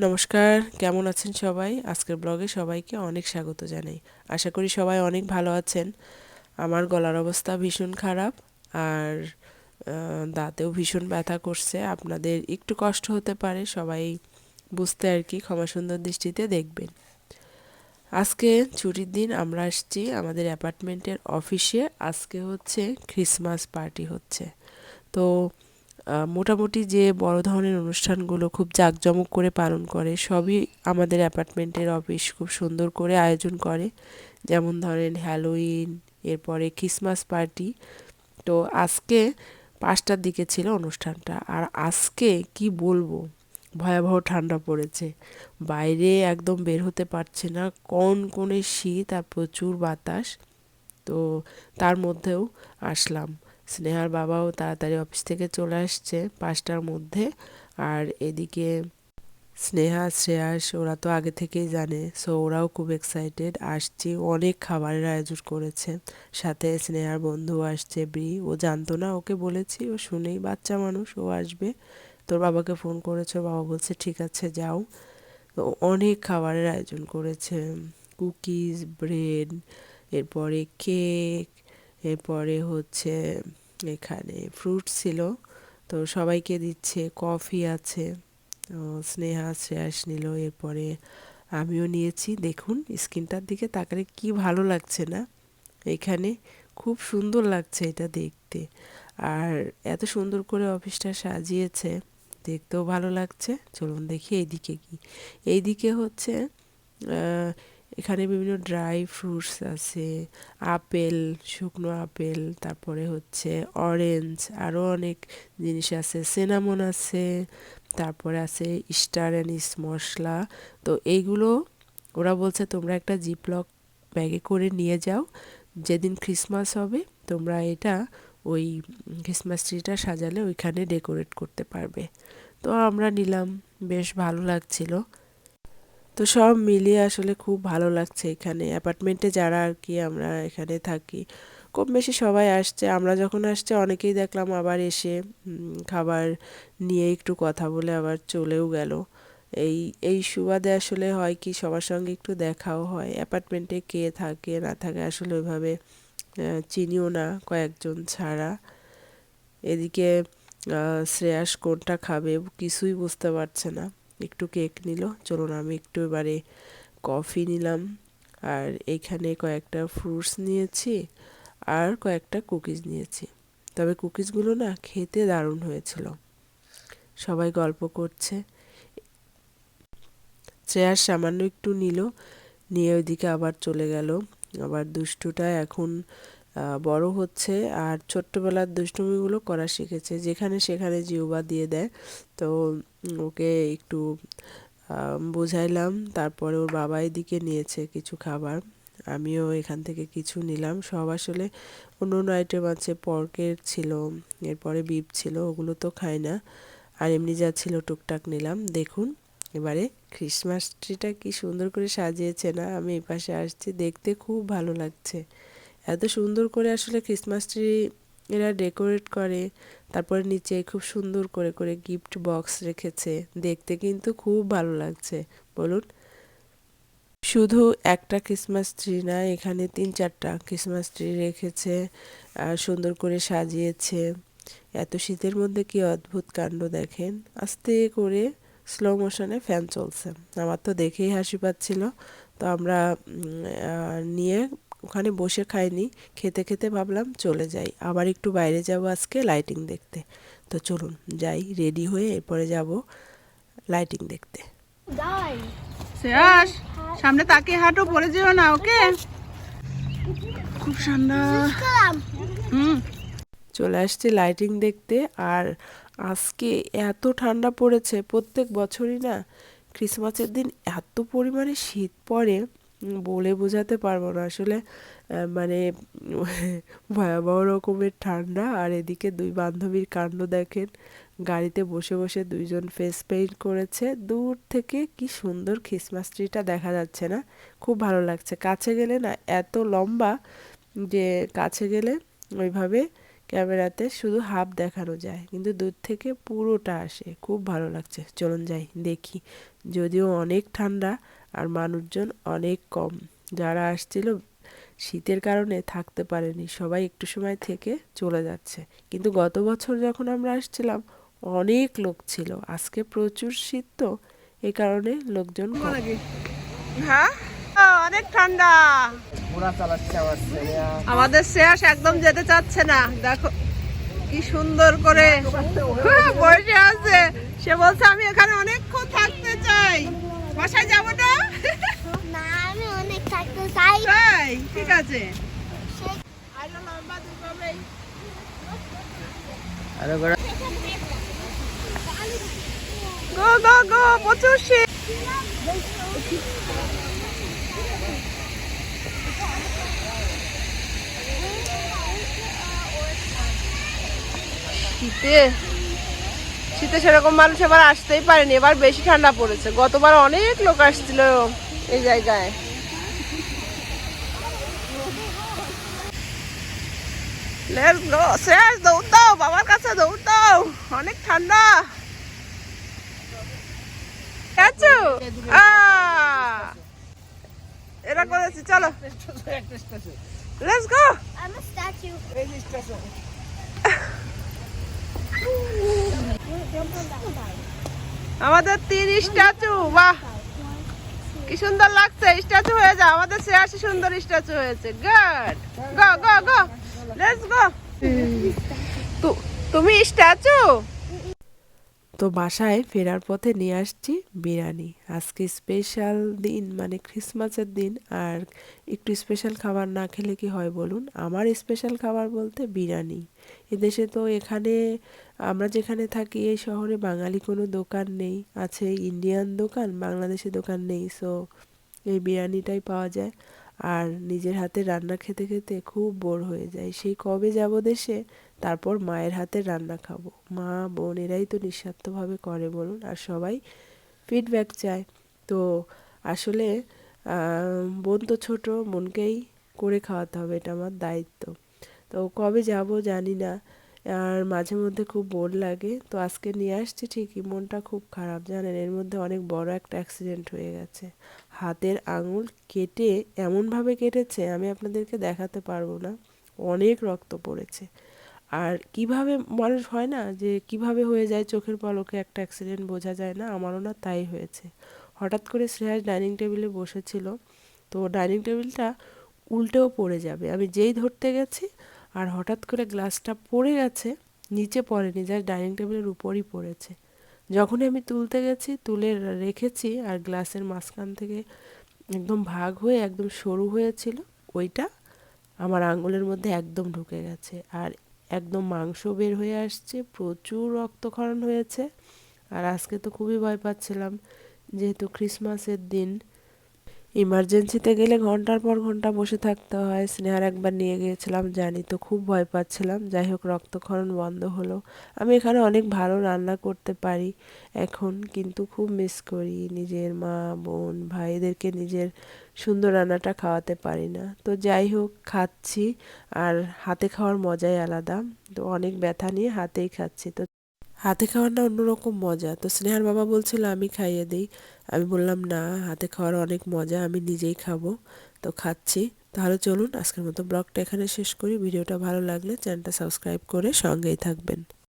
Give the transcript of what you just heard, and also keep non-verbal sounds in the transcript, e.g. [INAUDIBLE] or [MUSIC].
নমস্কার, কেমন আছেন সবাই? আজকের ব্লগে সবাইকে অনেক স্বাগত জানাই। আশা করি সবাই অনেক ভালো আছেন। আমার গলার অবস্থা ভীষণ খারাপ আর দাঁতেও ভীষণ ব্যথা করছে। আপনাদের একটু কষ্ট হতে পারে, সবাই বুঝতে আর কি, ক্ষমা সুন্দর দৃষ্টিতে দেখবেন। আজকে ছুটির দিন আমরা আসছি আমাদের অ্যাপার্টমেন্টের অফিসে। আজকে হচ্ছে ক্রিসমাস পার্টি হচ্ছে। তো মোটামুটি যে বড় ধরনের অনুষ্ঠানগুলো খুব জাঁকজমক করে পালন করে, সবই আমাদের অ্যাপার্টমেন্টের অফিস খুব সুন্দর করে আয়োজন করে। যেমন ধরেন হ্যালোইন, এরপরে ক্রিসমাস পার্টি। তো আজকে পাঁচটার দিকে ছিল অনুষ্ঠানটা। আর আজকে কি বলব? ভয়াবহ ঠান্ডা পড়েছে। বাইরে একদম বের হতে পারছে না। কোন কোণে শীত আর প্রচুর বাতাস। তো তার মধ্যেও আসলাম। স্নেহার বাবাও তাড়াতাড়ি অফিস থেকে চলে আসছে পাঁচটার মধ্যে। আর এদিকে স্নেহা, শ্রেয়াস, ওরা তো আগে থেকেই জানে সো ওরাও খুব এক্সাইটেড আসছি, অনেক খাবারের আয়োজন করেছে। সাথে স্নেহার বন্ধু আসছে, ব্রি। ও জানতো না, ওকে বলেছি, ও শুনেই বাচ্চা মানুষ, ও আসবে। তোর বাবাকে ফোন করেছে, বাবা বলছে, ঠিক আছে, যাও। তো অনেক খাবারের আয়োজন করেছে। কুকিজ, ব্রেড, এরপরে কেক এরপরে হচ্ছে এখানে ফ্রুট ছিল। তো সবাইকে দিচ্ছে কফি আছে স্নেহা শ্রেয়াস নিল। এরপরে আমিও নিয়েছি। দেখুন, স্কিনটার দিকে তাকালে কি ভালো লাগছে না? এখানে খুব সুন্দর লাগছে এটা দেখতে। আর এত সুন্দর করে অফিসটা সাজিয়েছে, দেখতেও ভালো লাগছে। চলুন দেখি এইদিকে কি। এইদিকে হচ্ছে এখানে বিভিন্ন ড্রাই ফ্রুটস আছে, আপেল, শুকনো আপেল, তারপরে হচ্ছে অরেঞ্জ আরও অনেক জিনিস আছে সিনামন আছে, তারপরে আছে স্টার অ্যানিস মশলা। তো এইগুলো ওরা বলছে তোমরা একটা জিপলক ব্যাগে করে নিয়ে যাও, যেদিন ক্রিসমাস হবে তোমরা এটা ওই ক্রিসমাস ট্রিটা সাজালে ওইখানে ডেকোরেট করতে পারবে। তো আমরা নিলাম, বেশ ভালো লাগছিল। তো সব মিলিয়ে আসলে খুব ভালো লাগছে এখানে। অ্যাপার্টমেন্টে যারা আর কি আমরা এখানে থাকি, কম বেশি সবাই আসছে। আমরা যখন আসছে, অনেকেই দেখলাম আবার এসে খাবার নিয়ে একটু কথা বলে আবার চলেও গেল। এই এই সুবাদে আসলে হয় কি, সবার সঙ্গে একটু দেখাও হয়। অ্যাপার্টমেন্টে কে থাকে, না থাকে আসলে ওইভাবে চিনিও না কয়েকজন ছাড়া। এদিকে শ্রেয়াস কোনটা খাবে কিছুই বুঝতে পারছে না। একটু কেক নিল। চলুন আমি একটু এবারে কফি নিলাম। আর এইখানে কয়েকটা ফ্রুটস নিয়েছি আর কয়েকটা কুকিজ নিয়েছি। তবে কুকিজগুলো না খেতে দারুণ হয়েছিল। সবাই গল্প করছে। চেয়ার সামান্য একটু নিল, নিয়ে ওইদিকে আবার চলে গেল। আবার দুষ্টুটা এখন বড় হচ্ছে আর ছোট্টবেলার দুষ্টুমিগুলো করা শিখেছে। যেখানে সেখানে জিউবা দিয়ে দেয়। তো ওকে একটু বোঝাইলাম। তারপরে ওর বাবা এদিকে নিয়েছে কিছু খাবার। আমিও এখান থেকে কিছু নিলাম। সব আসলে অন্য অন্য আইটেম আছে। পর্কের ছিল, এরপরে বিপ ছিল, ওগুলো তো খাই না। আর এমনি যা ছিল টুকটাক নিলাম। দেখুন, এবারে ক্রিসমাস ট্রিটা কি সুন্দর করে সাজিয়েছে না? আমি এই পাশে আসছি। দেখতে খুব ভালো লাগছে। এত সুন্দর করে আসলে ক্রিসমাস ট্রি এরা ডেকোরেট করে, তারপরে নিচে খুব সুন্দর করে করে গিফট বক্স রেখেছে। দেখতে কিন্তু খুব ভালো লাগছে, বলুন। শুধু একটা ক্রিসমাস ট্রি না, এখানে তিন চারটা ক্রিসমাস ট্রি রেখেছে সুন্দর করে সাজিয়েছে। এত শীতের মধ্যে কি অদ্ভুত কাণ্ড দেখেন? আস্তে করে স্লো মোশনে ফ্যান চলছে। আমার তো দেখেই হাসি পাচ্ছিল। তো আমরা নিয়ে ওখানে বসে খাইনি খেতে খেতে ভাবলাম চলে যাই। আবার একটু বাইরে যাব আজকে লাইটিং দেখতে। তো চলুন যাই রেডি হয়ে এরপরে যাব লাইটিং দেখতে। শ্রেয়াস সামনে তাকিয়ে হাঁটো পড়ে যেও না ওকে? খুব ঠান্ডা। হুম। চলে আসছি লাইটিং দেখতে। আর আজকে এত ঠান্ডা পড়েছে প্রত্যেক বছরই না ক্রিসমাসের দিন এত পরিমাণে শীত পড়ে। বলে বোঝাতে পারব না। আসলে মানে [LAUGHS] ভয়াবহ রকমের ঠান্ডা আর এদিকে দুই বান্ধবীর কাণ্ড দেখেন। গাড়িতে বসে বসে দুইজন ফেস পেইন্ট করেছে। দূর থেকে কি সুন্দর ক্রিসমাস ট্রিটা দেখা যাচ্ছে না? খুব ভালো লাগছে। কাছে গেলে না এত লম্বা যে কাছে গেলে ওইভাবে ক্যামেরাতে শুধু হাফ দেখানো যায়, কিন্তু দূর থেকে পুরোটা আসে। খুব ভালো লাগছে। চলুন যাই, দেখি। যদিও অনেক ঠান্ডা আর মানুষজন অনেক কম। যারা আসছিল, শীতের কারণে থাকতে পারেনি। সবাই একটু সময় থেকে চলে যাচ্ছে। কিন্তু গত বছর যখন আমরা আসছিলাম, অনেক লোক ছিল। আজকে প্রচুর শীত তো এই কারণে লোকজন হ্যাঁ? অনেক ঠান্ডা। আমাদের শেষ একদম যেতে চাচ্ছে না। দেখো কি সুন্দর করে। হ্যাঁ, বসে আছে। সে বলছে আমি এখানে অনেকক্ষণ থাকতে চাই। বাসায় যাব না? না আমি অনেক থাকতে চাই। তাই ঠিক আছে। আরে গো গো গো প্রচুর শীত। শীতে? শীতে সেরকম মানুষ এবার আসতেই পারেনি। এবার বেশি ঠান্ডা পড়েছে। গতবার অনেক লোক আসছিল এই জায়গায়। লেটস গো শেষ দৌড় দাও বাবার কাছে দৌড় দাও। অনেক ঠান্ডা। কাচু আ। করেছি চলো। Let's go. আমাদের তিন স্ট্যাচু, বাহ! কি সুন্দর লাগছে, স্ট্যাচু হয়ে যা, আমাদের সে আসি সুন্দর স্ট্যাচু হয়েছে, good! Go go go! Let's go তুমি স্ট্যাচু? তো বাসায় ফেরার পথে নিয়ে আসছি বিরিয়ানি। আজকে স্পেশাল দিন মানে ক্রিসমাসের দিন, আর একটু স্পেশাল খাবার না খেলে কি হয় বলুন? আমার স্পেশাল খাবার বলতে বিরিয়ানি। এদেশে তো এখানে আমরা যেখানে থাকি, এই শহরে বাঙালি কোনো দোকান নেই। আছে ইন্ডিয়ান দোকান, বাংলাদেশি দোকান নেই। সো এই বিরিয়ানিটাই পাওয়া যায়। আর নিজের হাতে রান্না খেতে খেতে খুব বোর হয়ে যায়। সেই কবে যাব দেশে? তারপর মায়ের হাতে রান্না খাব। মা বোন এরাই তো নিঃস্বার্থভাবে করে বলুন, আর সবাই ফিডব্যাক চায়। তো আসলে বোন তো ছোট, বোনকেই করে খাওয়াতে হবে, এটা আমার দায়িত্ব। তো কবে যাব জানি না। আর মাঝে মধ্যে খুব বোর লাগে। তো আজকে নিয়ে আসছি ঠিকই, মনটা খুব খারাপ, জানেন? এর মধ্যে অনেক বড় একটা অ্যাক্সিডেন্ট হয়ে গেছে। হাতের আঙুল কেটে এমনভাবে কেটেছে, আমি আপনাদেরকে দেখাতে পারব না। অনেক রক্ত পড়েছে। আর কীভাবে মানুষ হয় না যে কীভাবে হয়ে যায় চোখের পলকে একটা অ্যাক্সিডেন্ট বোঝা যায় না, আমারও না তাই হয়েছে। হঠাৎ করে শ্রেয়াস ডাইনিং টেবিলে বসেছিল, তো ডাইনিং টেবিলটা উল্টেও পড়ে যাবে। আমি যেই ধরতে গেছি আর হঠাৎ করে গ্লাসটা পড়ে গেছে, নিচে পড়েনি জাস্ট ডাইনিং টেবিলের উপরই পড়েছে। যখনই আমি তুলতে গেছি, তুলে রেখেছি আর গ্লাসের মাঝখান থেকে একদম ভাগ হয়ে, একদম সরু হয়েছিল, ওইটা আমার আঙুলের মধ্যে একদম ঢুকে গেছে। আর একদম মাংস বের হয়ে আসছে, প্রচুর রক্তক্ষরণ হয়েছে। আর আজকে তো খুবই ভয় পাচ্ছিলাম, যেহেতু ক্রিসমাসের দিন ইমার্জেন্সিতে গেলে ঘণ্টার পর ঘণ্টা বসে থাকতে হয়। স্নেহার একবার নিয়ে গিয়েছিলাম, জানি তো খুব ভয় পাচ্ছিলাম। যাই হোক, রক্তক্ষরণ বন্ধ হলো। আমি এখানে অনেক ভালো রান্না করতে পারি এখন, কিন্তু খুব মিস করি। নিজের মা, বোন, ভাইদেরকে নিজের সুন্দর রান্নাটা খাওয়াতে পারি না। তো যাই হোক, খাচ্ছি। আর হাতে খাওয়ার মজাই আলাদা। তো অনেক ব্যথা নিয়ে হাতেই খাচ্ছি। তো হাতে খাওয়ার না অন্যরকম মজা। তো স্নেহার বাবা বলছিল, আমি খাইয়ে দিই। আমি বললাম, না, হাতে খাওয়ার অনেক মজা, আমি নিজেই খাব। তো খাচ্ছি। তাহলে চলুন, আজকের মতো ব্লগটা এখানে শেষ করি। ভিডিওটা ভালো লাগলে চ্যানেলটা সাবস্ক্রাইব করে সঙ্গেই থাকবেন।